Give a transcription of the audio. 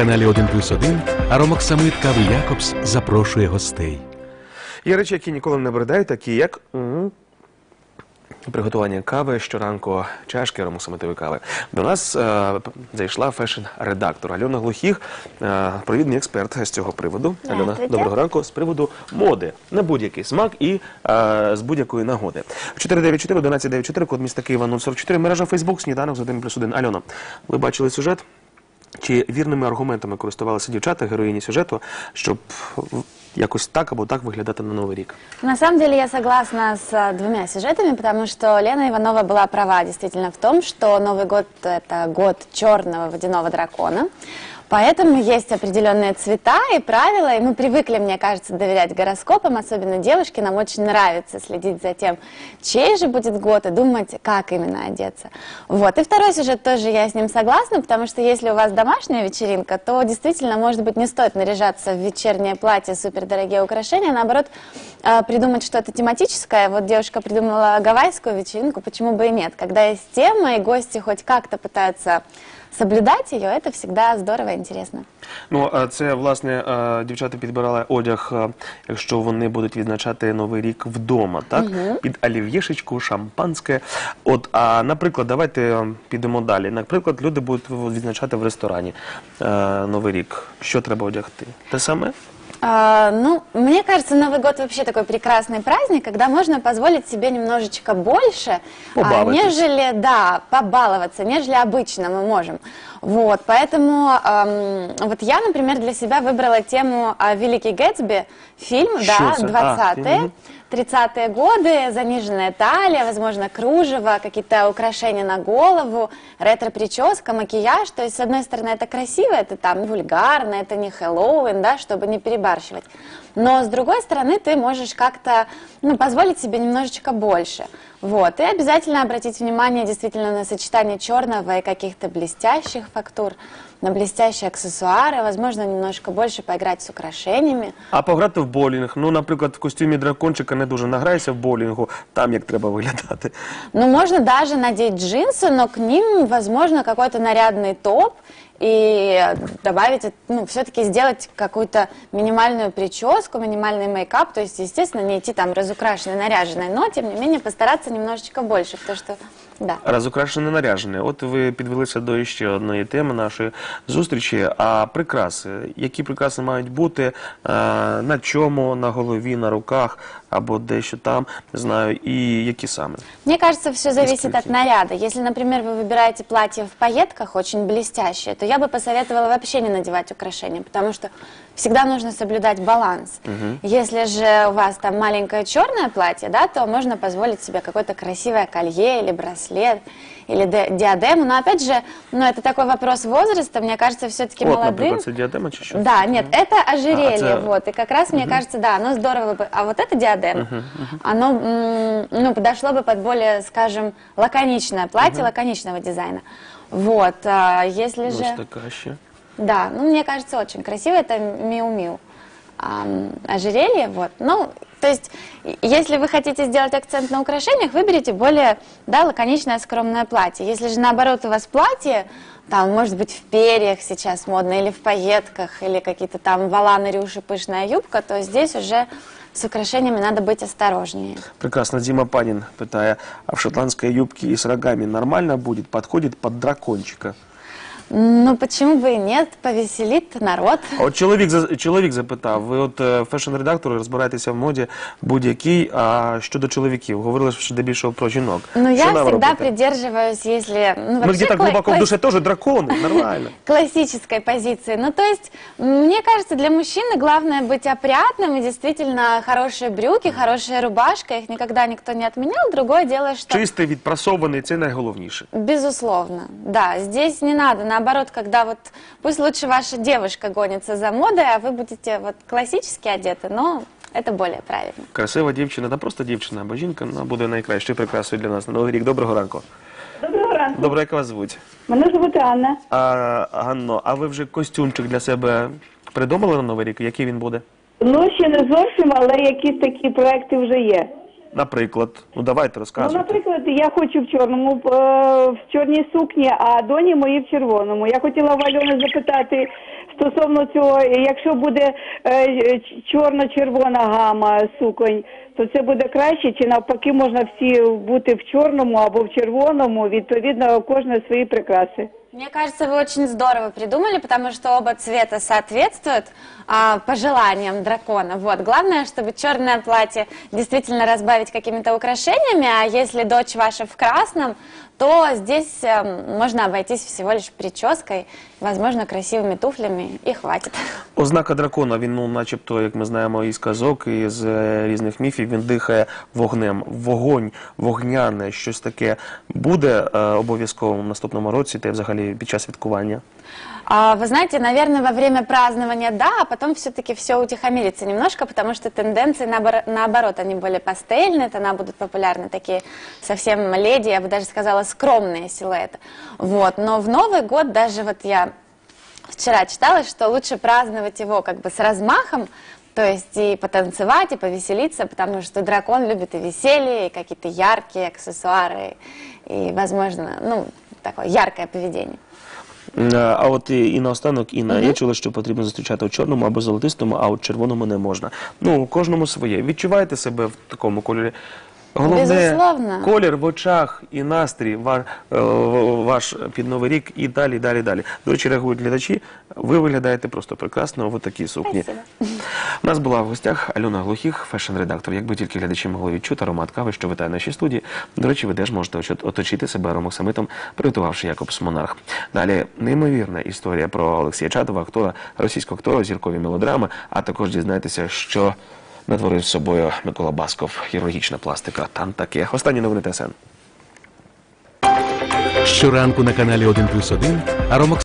каналі 1 плюс 1 Аромоксамит Кави Якобс запрошує гостей. Є речі, які ніколи не бридають, такі як приготування кави щоранку, чашки аромосамитової кави. До нас е, зайшла фешн-редактор Альона Глухіх, е, провідний експерт з цього приводу. Альона, Здравствуйте. доброго ранку. З приводу моди на будь-який смак і е, з будь-якої нагоди. 494 1194 код міста Києва 044, мережа Фейсбук, сніданок з 1 плюс 1. Альона, ви бачили сюжет? Чи вірними аргументами користувалися дівчата, героїні сюжету, щоб в- якось так або так виглядати на Новий рік? На самом деле я согласна с а, двумя сюжетами, потому что Лена Иванова была права действительно в том, что Новый год – это год черного водяного дракона. Поэтому есть определенные цвета и правила, и мы привыкли, мне кажется, доверять гороскопам, особенно девушке, нам очень нравится следить за тем, чей же будет год, и думать, как именно одеться. Вот. И второй сюжет тоже я с ним согласна, потому что если у вас домашняя вечеринка, то действительно, может быть, не стоит наряжаться в вечернее платье, супердорогие украшения, а наоборот, э, придумать что-то тематическое. Вот девушка придумала гавайскую вечеринку, почему бы и нет. Когда есть тема, и гости хоть как-то пытаются соблюдать ее, это всегда здорово и интересно. Ну, а це власне е, дівчата підбирали одяг, е, якщо вони будуть відзначати новий рік вдома, так під олів'єшечку, шампанське. От, а наприклад, давайте е, підемо далі. Наприклад, люди будуть відзначати в ресторані е, новий рік. Що треба одягти? Те саме? А, ну, мне кажется, Новый год вообще такой прекрасный праздник, когда можно позволить себе немножечко больше, а, нежели, да, побаловаться, нежели обычно мы можем. Вот, поэтому ам, вот я, например, для себя выбрала тему а, «Великий Гэтсби», фильм, Что да, за- а, 20-е. фильм. 30-е годы, заниженная талия, возможно, кружево, какие-то украшения на голову, ретро-прическа, макияж. То есть, с одной стороны, это красиво, это там вульгарно, это не Хэллоуин, да, чтобы не перебарщивать. Но, с другой стороны, ты можешь как-то ну, позволить себе немножечко больше. Вот. И обязательно обратить внимание действительно на сочетание черного и каких-то блестящих фактур, на блестящие аксессуары, возможно, немножко больше поиграть с украшениями. А пограти в боулінг. Ну, наприклад, в костюмі дракончика не дуже награєшся в боулінгу, там як треба виглядати. Ну, можно даже надеть джинсы, но к ним, возможно, какой-то нарядный топ и добавить, ну, все-таки сделать какую-то минимальную прическу, минимальный мейкап, то есть, естественно, не идти там разукрашенной, наряженной, но, тем не менее, постараться немножечко больше, потому что, да. Розукрашене наряжене. От ви підвелися до ще одної теми нашої зустрічі. А прикраси, які прикраси мають бути е, на чому, на голові, на руках або дещо там, не знаю, і які саме. Мне кажется, все зависит от Исключительно. наряда. Если, например, вы выбираете платье в пайетках, очень блестящее, то я бы посоветовала вообще не надевать украшения, потому что всегда нужно соблюдать баланс. Если же у вас там маленькое черное платье, да, то можно позволить себе какое-то красивое колье или браслет, или ди- диадему. Но опять же, ну, это такой вопрос возраста, мне кажется, все-таки От, молодым... діадема чи що? Да, нет, это ожерелье, А, это- вот, и как раз, мне кажется, да, оно здорово бы, а вот это диадема, оно, м, ну, подошло бы под более, скажем, лаконичное платье, лаконичного дизайна. Вот, а если Ось же, така ще. да, ну, мне кажется, очень красиво, это Миу-Миу. Ам, ожерелье, вот, ну, то есть, и- если вы хотите сделать акцент на украшениях, выберите более, да, лаконичное, скромное платье. Если же, наоборот, у вас платье, там, может быть, в перьях сейчас модно, или в пайетках, или какие-то там валаны, рюши, пышная юбка, то здесь уже с украшениями надо быть осторожнее. Прекрасно. Діма Панін питає, а в шотландській юбці із рогами нормально буде? Підходить під дракончика? Ну, почему бы и нет, повеселит народ. А от чоловік, за- чоловік запитав, ви от е, фешн-редактор, розбираєтеся в моді будь-якій, а щодо чоловіків, говорили що здебільшого про жінок. Но Що Ну, я нам всегда робити? придерживаюсь, если... Ну, Ми вообще где-то кла- глубоко в класс- душе тоже драконы, нормально. классической позиции. Ну, то есть, м, мне кажется, для мужчины главное быть опрятным и действительно хорошие брюки, хорошая рубашка, их никогда никто не отменял. Другое дело, что... Чистий, відпрасований, це найголовніше. Безусловно, да. Здесь не надо, наоборот, когда вот пусть лучше ваша девушка гонится за модой, а вы будете вот классически одеты, но это более правильно. Красива дівчина, та просто дівчина, або жінка, вона буде найкращою прикрасою для нас на Новий рік. Доброго ранку. Доброго ранку. Добре, як вас звуть? Мене звати Анна. А, Ганно, а ви вже костюмчик для себе придумали на Новий рік? Який він буде? Ну, ще не зовсім, але якісь такі проекти вже є. Наприклад, ну давайте Ну, наприклад, я хочу в чорному, е, в чорній сукні, а доні мої в червоному. Я хотіла в Альони запитати стосовно цього, якщо буде е, чорно-червона гама суконь, то це буде краще, чи навпаки можна всі бути в чорному або в червоному, відповідно, кожної свої прикраси. Мне кажется, вы очень здорово придумали, потому что оба цвета соответствуют а, пожеланиям дракона. Вот. Главное, чтобы черное платье действительно разбавить какими-то украшениями, а если дочь ваша в красном, то здесь эм, можно обойтись всего лишь прической, возможно, красивыми туфлями, и хватит. Ознака дракона, він, ну, начебто, як ми знаємо із казок, і з е, різних міфів, він дихає вогнем. Вогонь, вогняне, щось таке буде е, обов'язково в наступному році, та й взагалі під час святкування. А, Вы знаете, наверное, во время празднования да, а потом все-таки все утихомирится немножко, потому что тенденции наобор- наоборот, они более пастельные, тона будут популярны такие совсем леди, я бы даже сказала, скромные силуэты. Вот. Но в Новый год даже вот я вчера читала, что лучше праздновать его как бы с размахом, то есть и потанцевать, и повеселиться, потому что дракон любит и веселье, и какие-то яркие аксессуары, и, возможно, ну, такое яркое поведение. Е, А от і, і наостанок, Інна, я чула, що потрібно зустрічати у чорному або золотистому, а у червоному не можна. Ну, кожному своє. Відчуваєте себе в такому кольорі? Головне, Безусловно. колір в очах і настрій ваш, ваш під Новий рік і далі, далі, далі. До речі, реагують глядачі. Ви виглядаєте просто прекрасно в такій сукні. Спасибо. У нас була в гостях Альона Глухих, фешн-редактор. Якби тільки глядачі могли відчути аромат кави, що витає в нашій студії. До речі, ви теж можете оточити себе аромоксамитом, приготувавши Якобс Монарх. Далі неймовірна історія про Олексія Чатова, актора, російського актора, зіркові мелодрами, а також дізнаєтеся, що натворив з собою Микола Басков, хірургічна пластика. Там таке. Останні новини ТСН. Щоранку на каналі 1+,1 Аромок